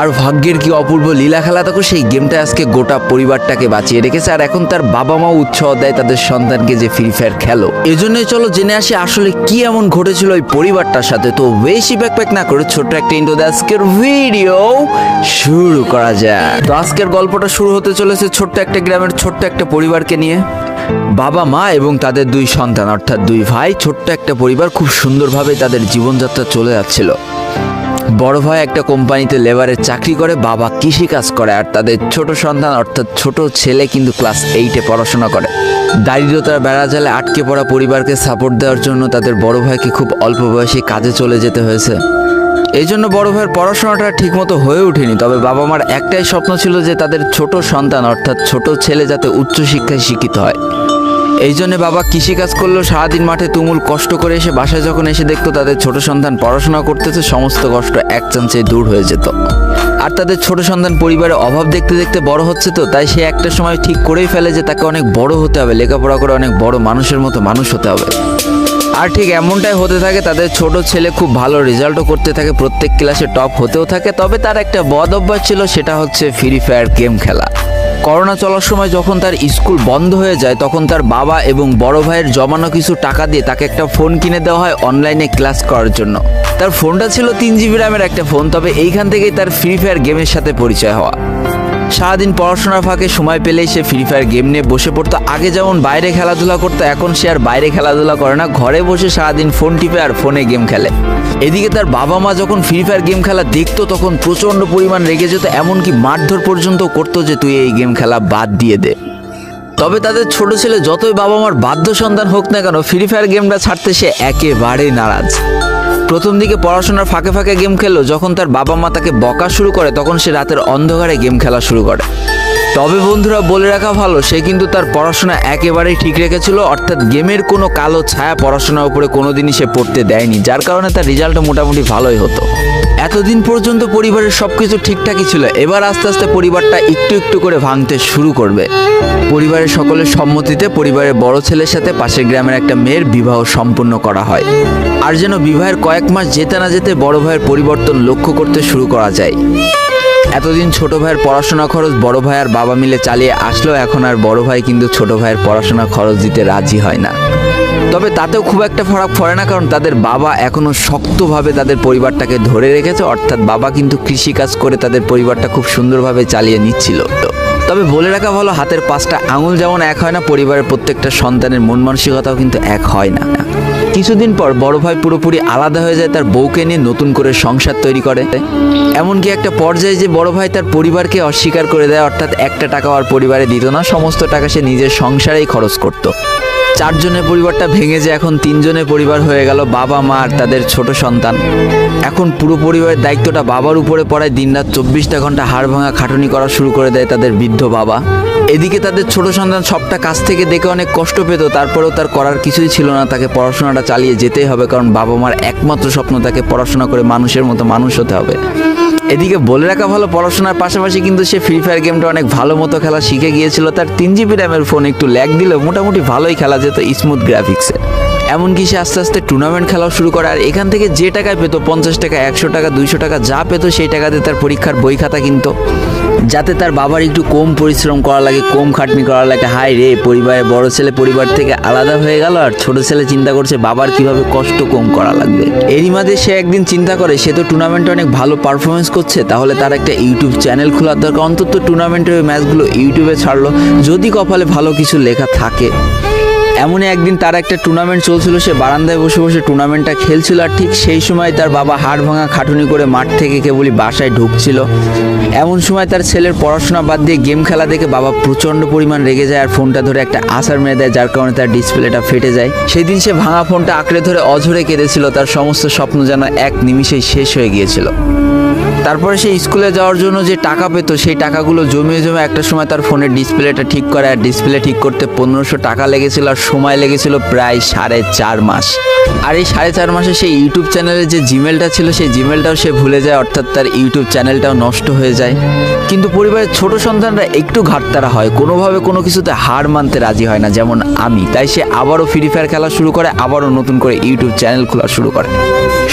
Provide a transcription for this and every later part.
আর ভাগ্যের কি অপূর্ব লীলা খেলা তখন সেই গেমটা আজকে গোটা পরিবারটাকে বাঁচিয়ে রেখেছে। আর এখন তার বাবা মাও উৎসাহ দেয় তাদের সন্তানকে যে ফ্রি ফায়ার খেলো। এজন্যই চলো জেনে আসি আসলে কি এমন ঘটেছিল ওই পরিবারটার সাথে। তো বেশি ব্যাকপ্যাক না করে ছোট্ট একটা ইন্টো আজকের ভিডিও শুরু করা যায় তো আজকের গল্পটা শুরু হতে চলেছে ছোট্ট একটা গ্রামের ছোট্ট একটা পরিবারকে নিয়ে। বাবা, মা এবং তাদের দুই সন্তান, অর্থাৎ দুই ভাই, ছোট্ট একটা পরিবার খুব সুন্দরভাবে তাদের জীবনযাত্রা চলে যাচ্ছিল। বড় ভাই একটা কোম্পানিতে লেবারের চাকরি করে, বাবা কৃষি কাজ করে, আর তাদের ছোট সন্তান অর্থাৎ ছোট ছেলে কিন্তু ক্লাস এইটে পড়াশোনা করে। দারিদ্রতার বেড়া জালে আটকে পড়া পরিবারকে সাপোর্ট দেওয়ার জন্য তাদের বড় ভাইকে খুব অল্প বয়সে কাজে চলে যেতে হয়েছে। এই জন্য বড় ভাইয়ের পড়াশোনাটা ঠিকমতো হয়ে ওঠেনি, তবে বাবা মার একটাই স্বপ্ন ছিল যে তাদের ছোট সন্তান অর্থাৎ ছোট ছেলে যাতে উচ্চশিক্ষায় শিক্ষিত হয়। এই জন্য বাবা কৃষিকাজ করলেও সারাদিন মাঠে তুমুল কষ্ট করে এসে বাসায় যখন এসে দেখতো তাদের ছোট সন্তান পড়াশোনা করতেছে, সমস্ত কষ্ট এক চান্সে দূর হয়ে যেত। আর তাদের ছোট সন্তান পরিবারে অভাব দেখতে দেখতে বড় হচ্ছে তো, তাই সে একটা সময় ঠিক করেই ফেলে যে তাকে অনেক বড় হতে হবে, লেখাপড়া করে অনেক বড় মানুষের মতো মানুষ হতে হবে। আর ঠিক এমনটাই হতে থাকে, তাদের ছোট ছেলে খুব ভালো রেজাল্টও করতে থাকে, প্রত্যেক ক্লাসে টপ হতেও থাকে, তবে তার একটা বদ অভ্যাস ছিল, সেটা হচ্ছে ফ্রি ফায়ার গেম খেলা। করোনা চলার সময় যখন তার স্কুল বন্ধ হয়ে যায়, তখন তার বাবা এবং বড় ভাইয়ের জমানো কিছু টাকা দিয়ে তাকে একটা ফোন কিনে দেওয়া হয় অনলাইনে ক্লাস করার জন্য। তার ফোনটা ছিল তিন জিবি র্যামের একটা ফোন, তবে এইখান থেকেই তার ফ্রি ফায়ার গেমের সাথে পরিচয় হওয়া। সারাদিন পড়াশোনার ফাঁকে সময় পেলেই সে ফ্রি ফায়ার গেম নিয়ে বসে পড়তো। আগে যেমন বাইরে খেলাধুলা করতো, এখন সে আর বাইরে খেলাধুলা করে না। ঘরে বসে সারাদিন ফোন টিপে আর ফোনে গেম খেলে। এদিকে তার বাবা মা যখন ফ্রি ফায়ার গেম খেলা দেখতো, তখন প্রচণ্ড পরিমাণ রেগে যেত, এমনকি মারধর পর্যন্ত করতো যে, তুই এই গেম খেলা বাদ দিয়ে দে। তবে তাদের ছোট ছেলে যতই বাবা মার বাধ্য সন্তান হোক না কেন ফ্রি ফায়ার গেমটা ছাড়তে সে একেবারেই নারাজ। প্রথম দিকে পড়াশোনার ফাঁকে ফাঁকে গেম খেললো, যখন তার বাবা মা তাকে বকা শুরু করে, তখন সে রাতের অন্ধকারে গেম খেলা শুরু করে। তবে বন্ধুরা, বলে রাখা ভালো, সে কিন্তু তার পড়াশোনা একেবারেই ঠিক রেখেছিল, অর্থাৎ গেমের কোনো কালো ছায়া পড়াশোনার উপরে কোনোদিনই সে পড়তে দেয়নি, যার কারণে তার রেজাল্টও মোটামুটি ভালোই হতো। এতদিন পর্যন্ত পরিবারের সব কিছু ঠিকঠাকই ছিল, এবার আস্তে আস্তে পরিবারটা একটু একটু করে ভাঙতে শুরু করবে। পরিবারের সকলের সম্মতিতে পরিবারের বড় ছেলের সাথে পাশের গ্রামের একটা মেয়ের বিবাহ সম্পন্ন করা হয়। আর যেন বিবাহের কয়েক মাস যেতে না যেতে বড় ভাইয়ের পরিবর্তন লক্ষ্য করতে শুরু করা যায়। এতদিন ছোট ভাইয়ের পড়াশোনা খরচ বড় ভাই আর বাবা মিলে চালিয়ে আসলেও এখন আর বড় ভাই কিন্তু ছোট ভাইয়ের পড়াশোনা খরচ দিতে রাজি হয় না। তবে তাতেও খুব একটা ফারাক পড়ে না কারণ তাদের বাবা এখনও শক্তভাবে তাদের পরিবারটাকে ধরে রেখেছে, অর্থাৎ বাবা কিন্তু কৃষিকাজ করে তাদের পরিবারটা খুব সুন্দরভাবে চালিয়ে নিচ্ছিল। তবে বলে রাখা ভালো, হাতের পাঁচটা আঙুল যেমন এক হয় না, পরিবারের প্রত্যেকটা সন্তানের মন মানসিকতাও কিন্তু এক হয় না। কিছুদিন পর বড় ভাই পুরোপুরি আলাদা হয়ে যায়, তার বউকে নিয়ে নতুন করে সংসার তৈরি করে। এমনকি একটা পর্যায়ে যে বড় ভাই তার পরিবারকে অস্বীকার করে দেয়, অর্থাৎ একটা টাকা আর পরিবারে দিত না, সমস্ত টাকা সে নিজের সংসারেই খরচ করত। চারজনের পরিবারটা ভেঙে যে এখন তিনজনের পরিবার হয়ে গেল বাবা, মা আর তাদের ছোট সন্তান। এখন পুরো পরিবারের দায়িত্বটা বাবার উপরে পড়ায় দিনরাত চব্বিশটা ঘণ্টা হাড় ভাঙা খাটুনি করা শুরু করে দেয় তাদের বৃদ্ধ বাবা। এদিকে তাদের ছোট সন্তান সবটা কাছ থেকে দেখে অনেক কষ্ট পেত, তারপরেও তার করার কিছুই ছিল না। তাকে পড়াশোনাটা চালিয়ে যেতেই হবে, কারণ বাবা মার একমাত্র স্বপ্ন তাকে পড়াশোনা করে মানুষের মতো মানুষ হতে হবে। এদিকে বলে রাখা ভালো, পড়াশোনার পাশাপাশি কিন্তু সে ফ্রি ফায়ার গেমটা অনেক ভালো মতো খেলা শিখে গিয়েছিল। তার তিন জিবি র্যামের ফোন একটু ল্যাগ দিলেও মোটামুটি ভালোই খেলা যেত স্মুথ গ্রাফিক্সে এমনকি সে আস্তে আস্তে টুর্নামেন্ট খেলাও শুরু করে, আর এখান থেকে যে টাকায় পেতো, পঞ্চাশ টাকা, একশো টাকা, দুইশো টাকা, যা পেতো সেই টাকাতে তার পরীক্ষার বই খাতা কিনতো। যাতে তার বাবার একটু কম পরিশ্রম করা লাগে, কম খাটনি করা লাগে। হাই রে পরিবারের বড় ছেলে পরিবার থেকে আলাদা হয়ে গেল আর ছোট ছেলে চিন্তা করছে বাবার কীভাবে কষ্ট কম করা লাগবে। এরই মাঝে সে একদিন চিন্তা করে, সে তো টুর্নামেন্টে অনেক ভালো পারফরমেন্স করছে, তাহলে তার একটা ইউটিউব চ্যানেল খোলার দরকার। অন্তত টুর্নামেন্টের ওই ম্যাচগুলো ইউটিউবে ছাড়লো, যদি কপালে ভালো কিছু লেখা থাকে। এমনই একদিন তার একটা টুর্নামেন্ট চলছিল, সে বারান্দায় বসে বসে টুর্নামেন্টটা খেলছিল আর ঠিক সেই সময় তার বাবা হাড় ভাঙা খাটুনি করে মাঠ থেকে কেবলই বাসায় ঢুকছিল। এমন সময় তার ছেলের পড়াশোনা বাদ দিয়ে গেম খেলা দেখে বাবা প্রচণ্ড পরিমাণ রেগে যায় আর ফোনটা ধরে একটা আসার মেরে দেয়, যার কারণে তার ডিসপ্লেটা ফেটে যায়। সেই দিন সে ভাঙা ফোনটা আঁকড়ে ধরে অঝরে কেঁদেছিল, তার সমস্ত স্বপ্ন যেন এক নিমিষেই শেষ হয়ে গিয়েছিল। তারপরে সে স্কুলে যাওয়ার জন্য যে টাকা পেত, সেই টাকাগুলো জমিয়ে জমে একটা সময় তার ফোনের ডিসপ্লেটা ঠিক করে, আর ডিসপ্লে ঠিক করতে পনেরোশো টাকা লেগেছিল, আর সময় লেগেছিল প্রায় সাড়ে চার মাস। আর এই সাড়ে চার মাসে সেই ইউটিউব চ্যানেলে যে জিমেলটা ছিল, সেই জিমেলটাও সে ভুলে যায়, অর্থাৎ তার ইউটিউব চ্যানেলটাও নষ্ট হয়ে যায়। কিন্তু পরিবারের ছোট সন্তানরা একটু ঘাটতারা হয়, কোনোভাবে কোনো কিছুতে হার মানতে রাজি হয় না, যেমন আমি। তাই সে আবারও ফ্রি ফায়ার খেলা শুরু করে, আবারও নতুন করে ইউটিউব চ্যানেল খোলা শুরু করে।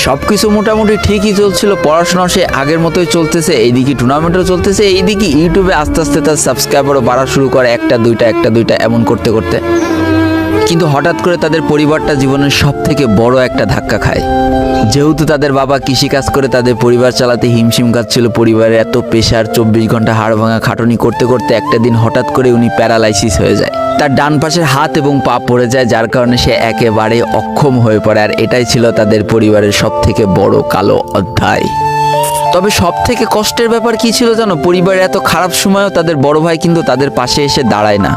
সব কিছু মোটামুটি ঠিকই চলছিল, পড়াশোনা সে আগের মতোই চলতেছে, এইদিকে টুর্নামেন্টও চলতেছে, এইদিকে ইউটিউবে আস্তে আস্তে তার সাবস্ক্রাইবারও বাড়া শুরু করে একটা, দুইটা একটা, দুইটা, এমন করতে করতে। কিন্তু হঠাৎ করে তাদের পরিবারটা জীবনের সব থেকে বড় একটা ধাক্কা খায়। যেহেতু তাদের বাবা কৃষিকাজ করে, তাদের পরিবার চালাতে হিমশিম খাচ্ছিল, পরিবারের এত পেশার চব্বিশ ঘণ্টা হাড় ভাঙা খাটুনি করতে করতে একটা দিন হঠাৎ করে উনি প্যারালাইসিস হয়ে যায়। তার ডান পাশের হাত এবং পা পড়ে যায়, যার কারণে সে একেবারে অক্ষম হয়ে পড়ে। আর এটাই ছিল তাদের পরিবারের সব থেকে বড় কালো অধ্যায়। তবে সব থেকে কষ্টের ব্যাপার কি ছিল জানো? পরিবারের এত খারাপ সময়ও তাদের বড় ভাই কিন্তু তাদের পাশে এসে দাঁড়ায় না।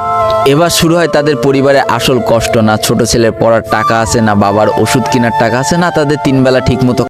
এবার শুরু হয় তাদের পরিবারে আসল কষ্ট না, ছোট ছেলের পড়ার টাকা আছে না, বাবার ওষুধ কেনার টাকা আছে না, তাদের তিন বেলা ঠিক মতো